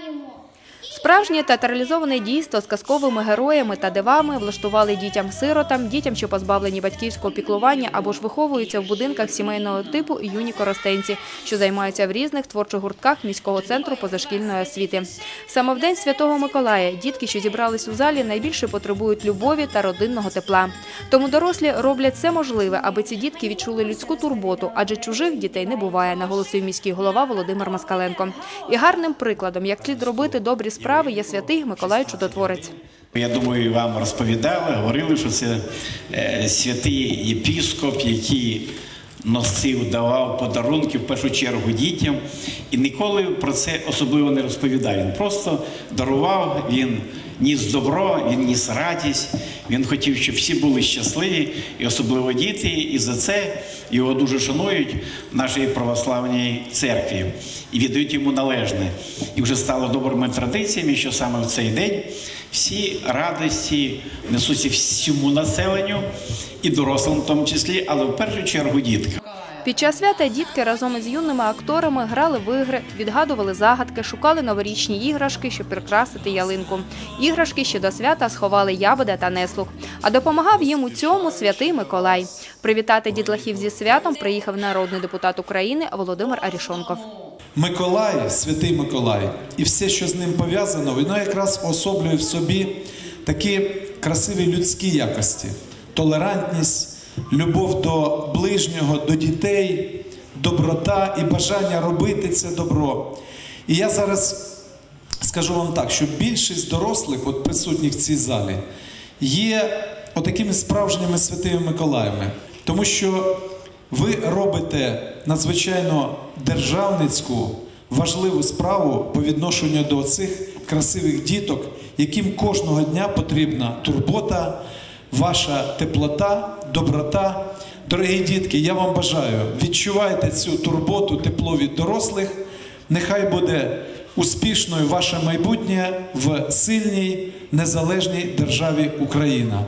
一抹 Справжнє театралізоване дійство з казковими героями та дивами влаштували дітям-сиротам, дітям, що позбавлені батьківського піклування або ж виховуються в будинках сімейного типу юні коростенці, що займаються в різних творчих гуртках міського центру позашкільної освіти. Саме в день Святого Миколая дітки, що зібрались у залі, найбільше потребують любові та родинного тепла. Тому дорослі роблять все можливе, аби ці дітки відчули людську турботу, адже чужих дітей не буває, наголосив міський голова Володимир Москаленко. І гарним прикладом, як слід робити добрі справи, є святий Миколай Чудотворець. Я думаю, вам розповідали, говорили, що це е, святий єпіскоп, який носив, давав подарунки в першу чергу дітям, і ніколи про це особливо не розповідав. Він просто дарував, він ніс добро, він ніс радість. Він хотів, щоб всі були щасливі, і особливо діти. І за це його дуже шанують в нашій православній церкві і віддають йому належне. І вже стало добрими традиціями, що саме в цей день всі радості несуться всьому населенню і дорослим, в тому числі, але в першу чергу діткам. Під час свята дітки разом із юними акторами грали в ігри, відгадували загадки, шукали новорічні іграшки, щоб прикрасити ялинку. Іграшки ще до свята сховали ябеда та неслух. А допомагав їм у цьому святий Миколай. Привітати дітлахів зі святом приїхав народний депутат України Володимир Арішонков. Миколай, святий Миколай, і все, що з ним пов'язано, воно якраз особлює в собі такі красиві людські якості: толерантність, любов до ближнього, до дітей, доброта і бажання робити це добро. І я зараз скажу вам так, що більшість дорослих, от присутніх в цій залі, є отакими справжніми святими Миколаями, тому що ви робите надзвичайно державницьку важливу справу по відношенню до цих красивих діток, яким кожного дня потрібна турбота, ваша теплота, доброта. Дорогі дітки, я вам бажаю, відчувайте цю турботу, тепло від дорослих. Нехай буде успішною ваше майбутнє в сильній незалежній державі Україна.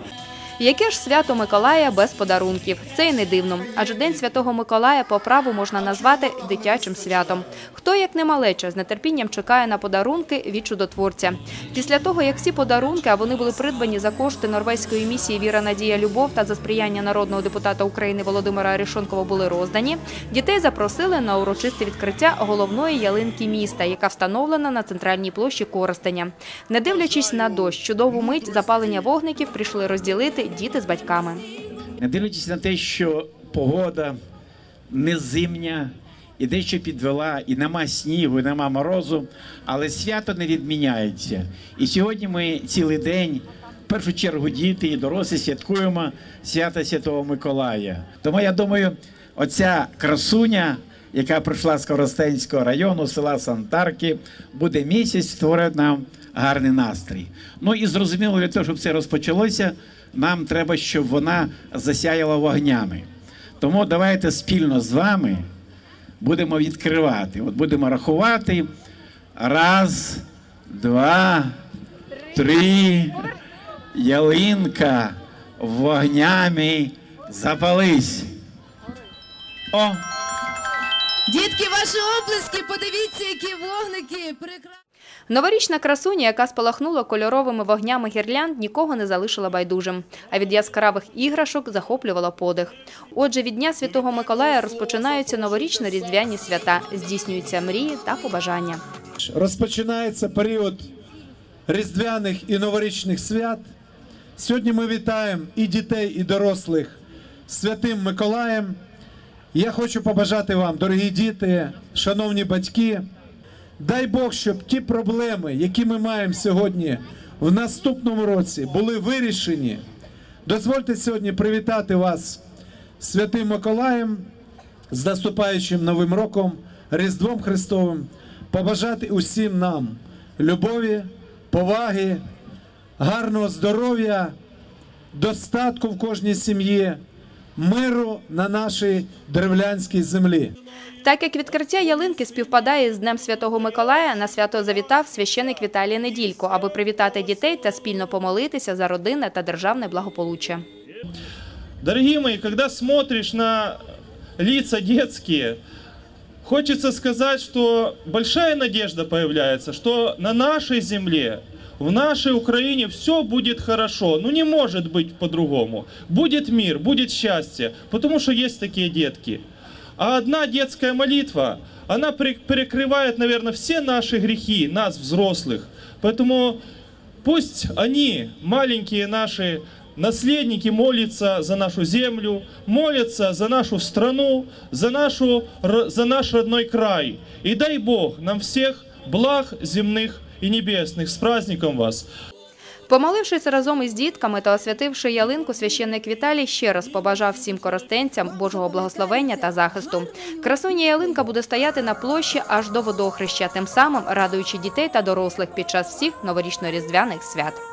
Яке ж свято Миколая без подарунків? Це й не дивно, адже День Святого Миколая по праву можна назвати дитячим святом. Хто, як не малеча, з нетерпінням чекає на подарунки від чудотворця. Після того, як всі подарунки, а вони були придбані за кошти норвезької місії Віра Надія Любов та за сприяння народного депутата України Володимира Арішонкова були роздані, дітей запросили на урочисте відкриття головної ялинки міста, яка встановлена на центральній площі Коростеня. Не дивлячись на дощ, чудову мить запалення вогників прийшли розділити діти з батьками. Не дивлячись на те, що погода не зимня і дещо підвела, і нема снігу, і нема морозу, але свято не відміняється. І сьогодні ми цілий день, в першу чергу, діти і дорослі святкуємо свято Святого Миколая. Тому я думаю, оця красуня. Яка прийшла з Коростенського району, села Сантарки, буде місяць створити нам гарний настрій. Ну і зрозуміло, для того, щоб це розпочалося, нам треба, щоб вона засяяла вогнями. Тому давайте спільно з вами будемо відкривати. От будемо рахувати. Раз, два, три. Ялинка вогнями запались. О! Дітки, ваші оплески, подивіться, які вогники прекрасні. Новорічна красуня, яка спалахнула кольоровими вогнями гірлянд, нікого не залишила байдужим. А від яскравих іграшок захоплювала подих. Отже, від Дня Святого Миколая розпочинаються новорічно-різдвяні свята, здійснюються мрії та побажання. Розпочинається період різдвяних і новорічних свят. Сьогодні ми вітаємо і дітей, і дорослих святим Миколаєм. Я хочу побажати вам, дорогі діти, шановні батьки. Дай Бог, щоб ті проблеми, які ми маємо сьогодні в наступному році, були вирішені. Дозвольте сьогодні привітати вас святим Миколаєм, з наступаючим Новим роком, Різдвом Христовим, побажати усім нам любові, поваги, гарного здоров'я, достатку в кожній сім'ї, миру на нашій древлянській землі. Так як відкриття ялинки співпадає з Днем Святого Миколая, на свято завітав священик Віталій Неділько, аби привітати дітей та спільно помолитися за родинне та державне благополуччя. Дорогие мои, когда смотришь на лица детские, хочется сказать, что большая надежда появляется, что на нашей земле, в нашей Украине все будет хорошо. Ну не может быть по-другому. Будет мир, будет счастье, потому что есть такие детки. А одна детская молитва, она перекрывает, наверное, все наши грехи, нас, взрослых. Поэтому пусть они, маленькие наши наследники, молятся за нашу землю, молятся за нашу страну, за, нашу, за наш родной край. И дай Бог нам всех благ земных и небесных. С праздником вас! Помолившись разом із дітками та освятивши ялинку, священник Віталій ще раз побажав всім коростенцям Божого благословення та захисту. Красуня ялинка буде стояти на площі аж до водохреща, тим самим радуючи дітей та дорослих під час всіх новорічно-різдвяних свят.